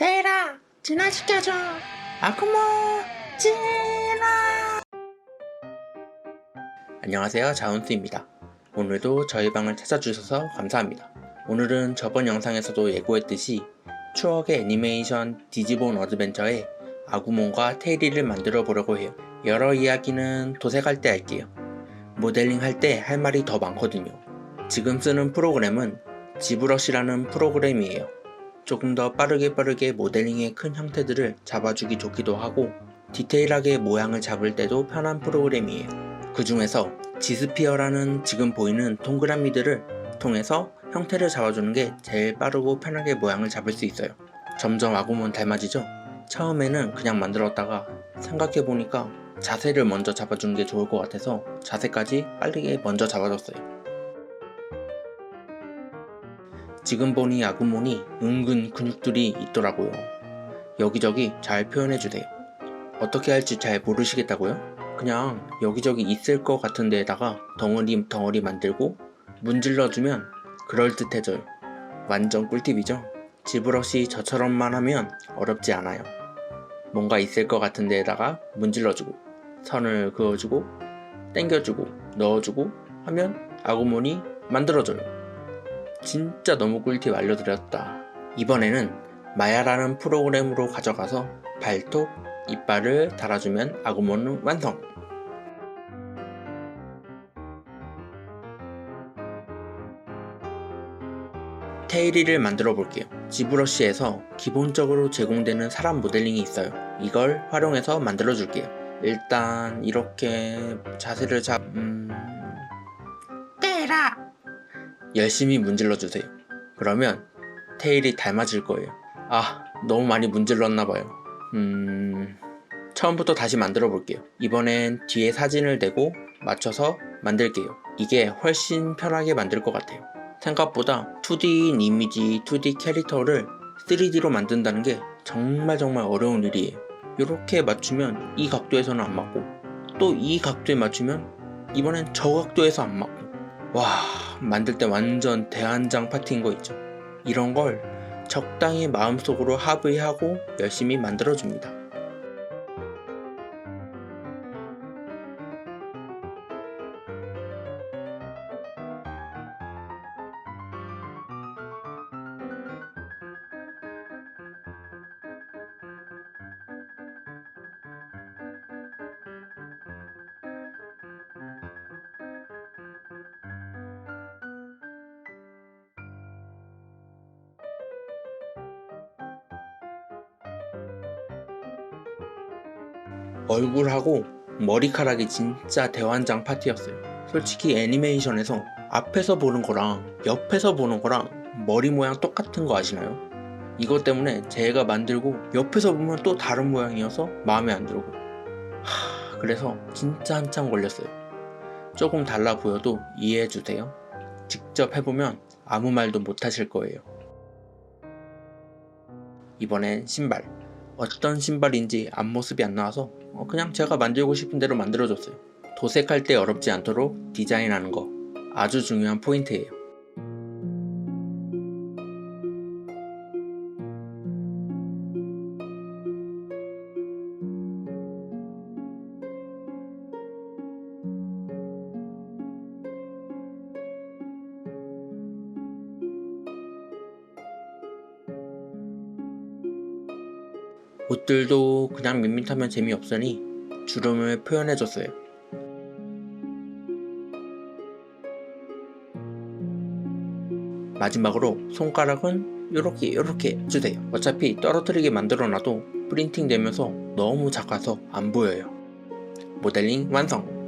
테라 진화시켜줘. 아쿠모 진화. 안녕하세요 자운스입니다. 오늘도 저희 방을 찾아주셔서 감사합니다. 오늘은 저번 영상에서도 예고했듯이 추억의 애니메이션 디지본 어드벤처에 아구몬과 테이리를 만들어 보려고 해요. 여러 이야기는 도색할 때 할게요. 모델링 할 때 할 말이 더 많거든요. 지금 쓰는 프로그램은 지브러시라는 프로그램이에요 조금 더 빠르게 빠르게 모델링의 큰 형태들을 잡아주기 좋기도 하고 디테일하게 모양을 잡을 때도 편한 프로그램이에요. 그 중에서 지스피어라는 지금 보이는 동그라미들을 통해서 형태를 잡아주는 게 제일 빠르고 편하게 모양을 잡을 수 있어요. 점점 아구몬 닮아지죠? 처음에는 그냥 만들었다가 생각해보니까 자세를 먼저 잡아주는 게 좋을 것 같아서 자세까지 빠르게 먼저 잡아줬어요. 지금 보니 아구몬이 은근 근육들이 있더라고요. 여기저기 잘 표현해주세요. 어떻게 할지 잘 모르시겠다고요? 그냥 여기저기 있을 것 같은 데에다가 덩어리 덩어리 만들고 문질러주면 그럴듯해져요. 완전 꿀팁이죠? 지브러시 저처럼만 하면 어렵지 않아요. 뭔가 있을 것 같은 데에다가 문질러주고 선을 그어주고 당겨주고 넣어주고 하면 아구몬이 만들어져요. 진짜 너무 꿀팁 알려드렸다. 이번에는 마야라는 프로그램으로 가져가서 발톱, 이빨을 달아주면 아구몬은 완성! 테이리를 만들어 볼게요. 지브러시에서 기본적으로 제공되는 사람 모델링이 있어요. 이걸 활용해서 만들어 줄게요. 일단 이렇게 자세를 잡... 열심히 문질러 주세요. 그러면 테일이 닮아질 거예요. 아, 너무 많이 문질렀나 봐요. 음, 처음부터 다시 만들어 볼게요. 이번엔 뒤에 사진을 대고 맞춰서 만들게요. 이게 훨씬 편하게 만들 것 같아요. 생각보다 2D인 이미지, 2D 캐릭터를 3D로 만든다는 게 정말 정말 어려운 일이에요. 이렇게 맞추면 이 각도에서는 안 맞고 또 이 각도에 맞추면 이번엔 저 각도에서 안 맞고 와 만들 때 완전 대한장 파티인 거 있죠. 이런 걸 적당히 마음속으로 합의하고 열심히 만들어 줍니다 얼굴하고 머리카락이 진짜 대환장 파티였어요. 솔직히 애니메이션에서 앞에서 보는 거랑 옆에서 보는 거랑 머리 모양 똑같은 거 아시나요? 이것 때문에 제가 만들고 옆에서 보면 또 다른 모양이어서 마음에 안 들고 하, 그래서 진짜 한참 걸렸어요. 조금 달라 보여도 이해해 주세요. 직접 해보면 아무 말도 못 하실 거예요. 이번엔 신발. 어떤 신발인지 앞모습이 안 나와서 어, 그냥 제가 만들고 싶은 대로 만들어줬어요. 도색할 때 어렵지 않도록 디자인하는 거 아주 중요한 포인트예요. 옷들도 그냥 밋밋하면 재미없으니 주름을 표현해줬어요. 마지막으로 손가락은 이렇게 이렇게 해주세요. 어차피 떨어뜨리게 만들어놔도 프린팅 되면서 너무 작아서 안 보여요. 모델링 완성!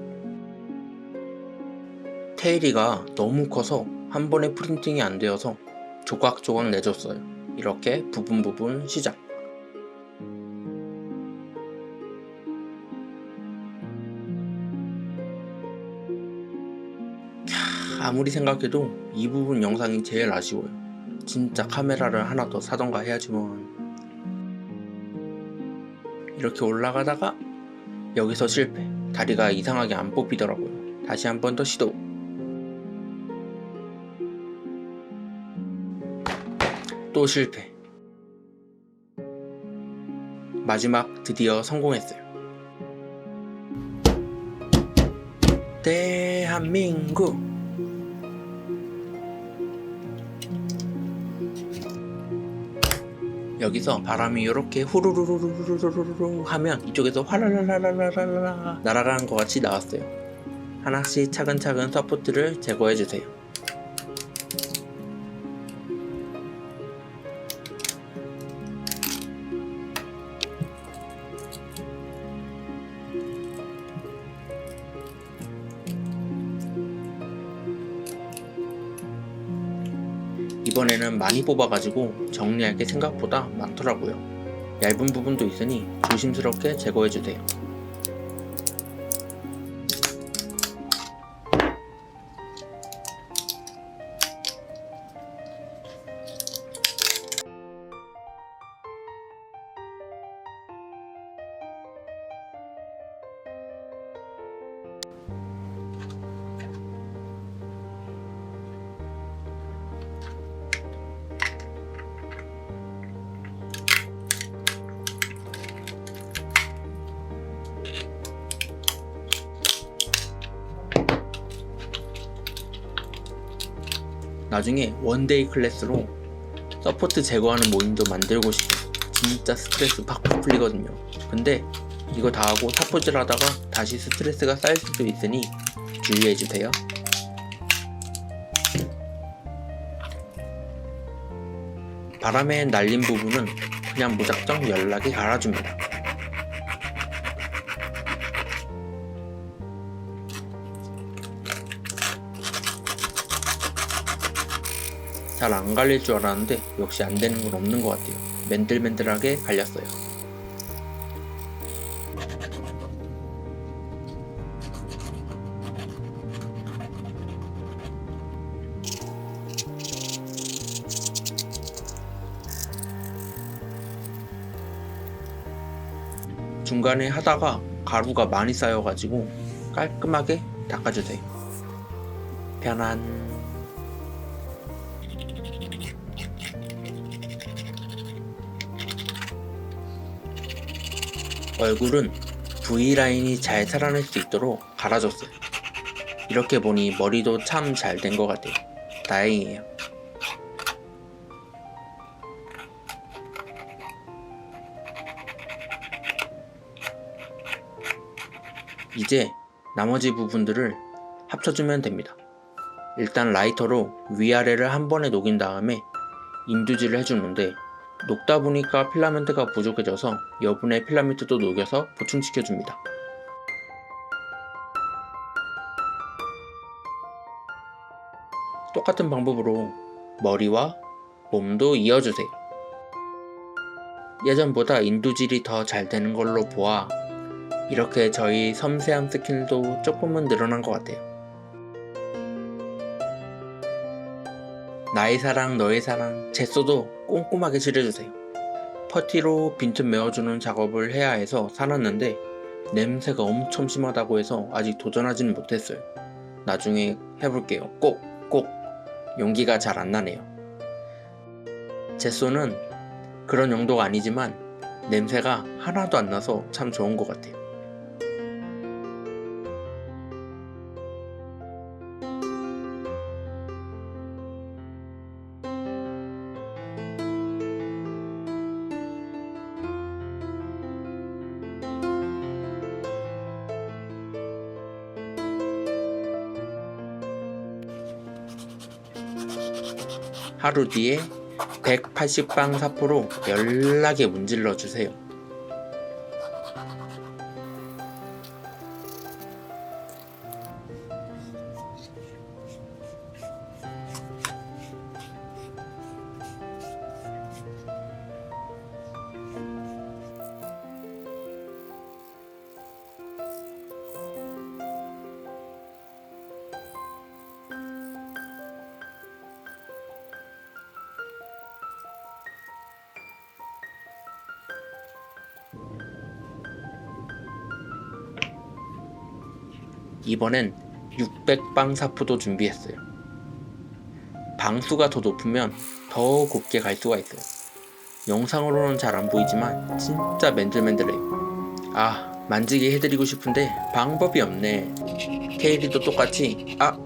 테일이가 너무 커서 한 번에 프린팅이 안 되어서 조각조각 내줬어요. 이렇게 부분 부분 시작. 아무리 생각해도 이 부분 영상이 제일 아쉬워요. 진짜 카메라를 하나 더 사던가 해야지만 이렇게 올라가다가 여기서 실패. 다리가 이상하게 안 뽑히더라고요. 다시 한 번 더 시도. 또 실패. 마지막 드디어 성공했어요. 대한민국 여기서 바람이 이렇게 후루루루루루루루 하면 이쪽에서 화랄랄랄랄랄라 날아가는 것 같이 나왔어요. 하나씩 차근차근 서포트를 제거해 주세요. 이번에는 많이 뽑아가지고 정리할 게 생각보다 많더라고요. 얇은 부분도 있으니 조심스럽게 제거해주세요. 나중에 원데이 클래스로 서포트 제거하는 모임도 만들고 싶어요. 진짜 스트레스 팍팍 풀리거든요. 근데 이거 다 하고 사포질 하다가 다시 스트레스가 쌓일 수도 있으니 주의해주세요. 바람에 날린 부분은 그냥 무작정 연락에 갈아줍니다. 잘 안 갈릴 줄 알았는데 역시 안 되는 건 없는 것 같아요. 맨들맨들하게 갈렸어요. 중간에 하다가 가루가 많이 쌓여가지고 깔끔하게 닦아주세요. 편안. 얼굴은 V라인이 잘 살아낼 수 있도록 갈아줬어요. 이렇게 보니 머리도 참 잘 된 것 같아요. 다행이에요. 이제 나머지 부분들을 합쳐주면 됩니다. 일단 라이터로 위아래를 한 번에 녹인 다음에 인두질을 해주는데 녹다 보니까 필라멘트가 부족해져서 여분의 필라멘트도 녹여서 보충시켜줍니다. 똑같은 방법으로 머리와 몸도 이어주세요. 예전보다 인두질이 더 잘 되는 걸로 보아 이렇게 저희 섬세함 스킬도 조금은 늘어난 것 같아요. 나의 사랑, 너의 사랑, 제소도 꼼꼼하게 칠해주세요. 퍼티로 빈틈 메워주는 작업을 해야 해서 사놨는데 냄새가 엄청 심하다고 해서 아직 도전하지는 못했어요. 나중에 해볼게요. 꼭, 꼭 용기가 잘 안 나네요. 제소는 그런 용도가 아니지만 냄새가 하나도 안 나서 참 좋은 것 같아요. 하루 뒤에 180방 사포로 연락에 문질러 주세요. 이번엔 600방 사포도 준비했어요. 방수가 더 높으면 더 곱게 갈 수가 있어요. 영상으로는 잘 안 보이지만 진짜 맨들맨들해요. 아 만지게 해드리고 싶은데 방법이 없네. 테일이도 똑같이 아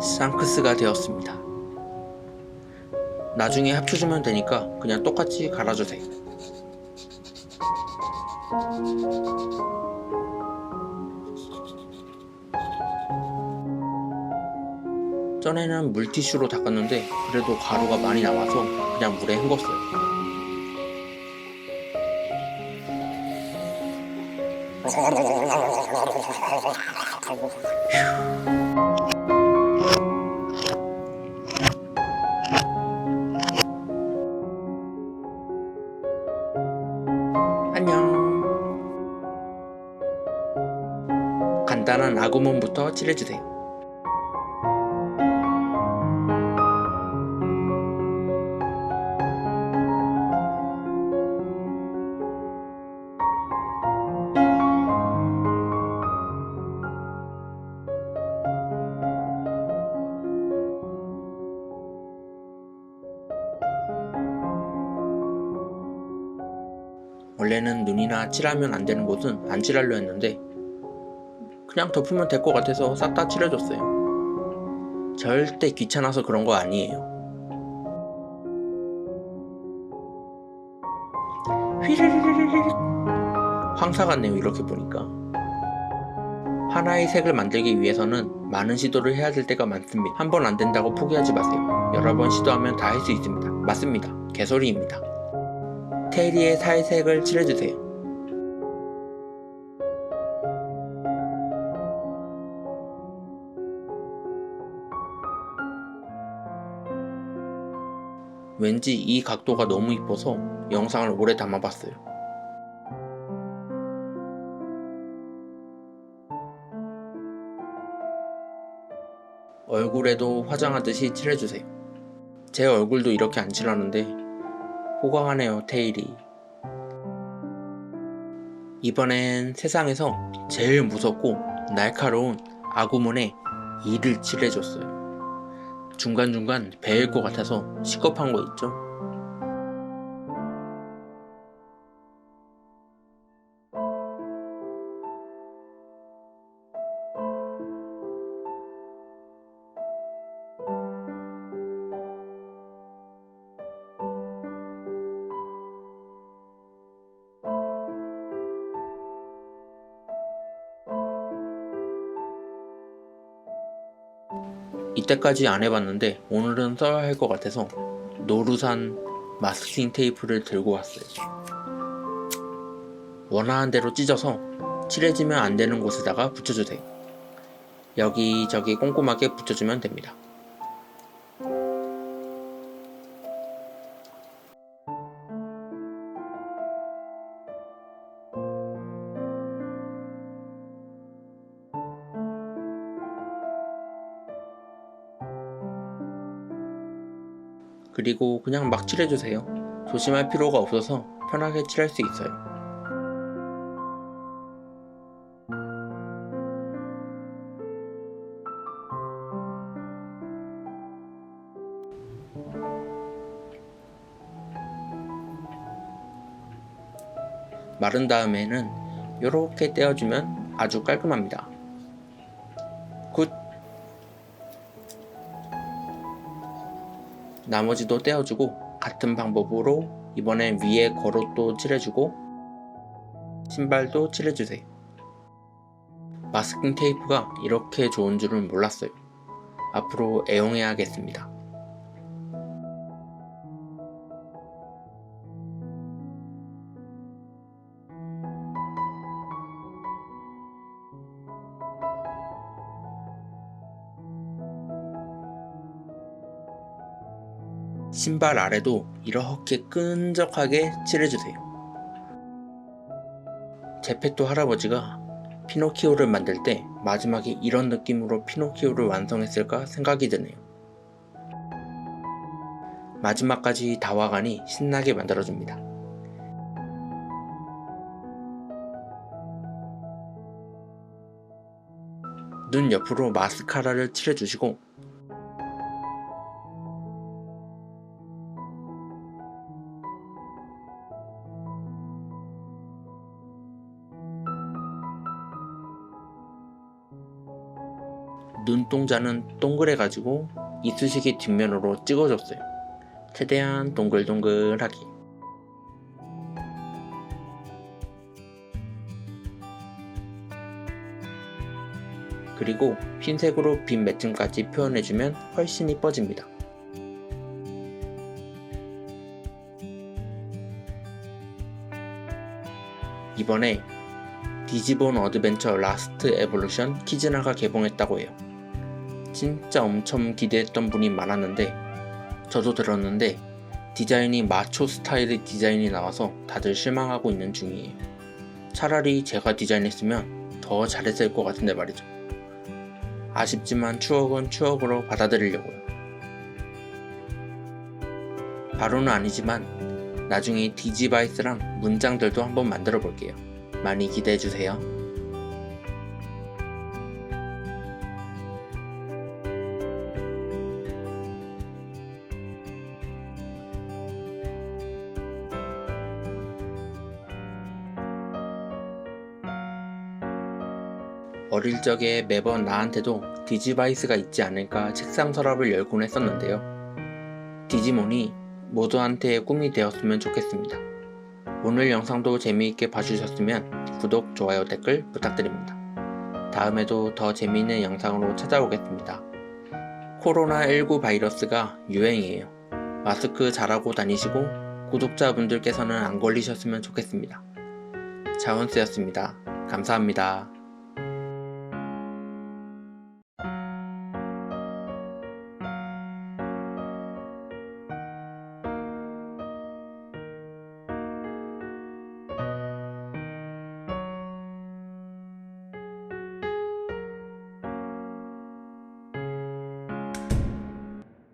샹크스가 되었습니다. 나중에 합쳐주면 되니까 그냥 똑같이 갈아주세요. 전에는 물티슈로 닦았는데 그래도 가루가 많이 남아서 그냥 물에 헹궜어요. 안녕. 간단한 아구몬부터 칠해주세요. 원래는 눈이나 칠하면 안 되는 곳은 안 칠하려 했는데 그냥 덮으면 될 것 같아서 싹 다 칠해줬어요. 절대 귀찮아서 그런 거 아니에요. 휘리리리리리 황사 같네요 이렇게 보니까. 하나의 색을 만들기 위해서는 많은 시도를 해야 될 때가 많습니다. 한 번 안 된다고 포기하지 마세요. 여러 번 시도하면 다 할 수 있습니다. 맞습니다. 개소리입니다. 테리의 살색을 칠해주세요. 왠지 이 각도가 너무 이뻐서 영상을 오래 담아봤어요. 얼굴에도 화장하듯이 칠해주세요. 제 얼굴도 이렇게 안 칠하는데 호강하네요, 테일이. 이번엔 세상에서 제일 무섭고 날카로운 아구몬에 이를 칠해줬어요. 중간중간 베일 것 같아서 시겁한 거 있죠? 이때까지 안 해봤는데 오늘은 써야 할 것 같아서 노루산 마스킹 테이프를 들고 왔어요. 원하는 대로 찢어서 칠해지면 안 되는 곳에다가 붙여주세요. 여기저기 꼼꼼하게 붙여주면 됩니다. 그리고 그냥 막 칠해주세요. 조심할 필요가 없어서 편하게 칠할 수 있어요. 마른 다음에는 이렇게 떼어주면 아주 깔끔합니다. 나머지도 떼어주고 같은 방법으로 이번엔 위에 겉옷도 칠해주고 신발도 칠해주세요. 마스킹 테이프가 이렇게 좋은 줄은 몰랐어요. 앞으로 애용해야겠습니다. 신발 아래도 이렇게 끈적하게 칠해주세요. 제페토 할아버지가 피노키오를 만들 때 마지막에 이런 느낌으로 피노키오를 완성했을까 생각이 드네요. 마지막까지 다 와가니 신나게 만들어줍니다. 눈 옆으로 마스카라를 칠해주시고 눈동자는 동그래 가지고 이쑤시개 뒷면으로 찍어줬어요. 최대한 동글동글하게. 그리고 흰색으로 빈 매점까지 표현해주면 훨씬 이뻐집니다. 이번에 디지본 어드벤처 라스트 에볼루션 키즈나가 개봉했다고 해요. 진짜 엄청 기대했던 분이 많았는데 저도 들었는데 디자인이 마초 스타일의 디자인이 나와서 다들 실망하고 있는 중이에요. 차라리 제가 디자인했으면 더 잘했을 것 같은데 말이죠. 아쉽지만 추억은 추억으로 받아들이려고요. 바로는 아니지만 나중에 디지바이스랑 문장들도 한번 만들어 볼게요. 많이 기대해 주세요. 어릴 적에 매번 나한테도 디지바이스가 있지 않을까 책상 서랍을 열곤 했었는데요. 디지몬이 모두한테 꿈이 되었으면 좋겠습니다. 오늘 영상도 재미있게 봐주셨으면 구독, 좋아요, 댓글 부탁드립니다. 다음에도 더 재미있는 영상으로 찾아오겠습니다. 코로나19 바이러스가 유행이에요. 마스크 잘하고 다니시고 구독자분들께서는 안 걸리셨으면 좋겠습니다. 자원스였습니다. 감사합니다.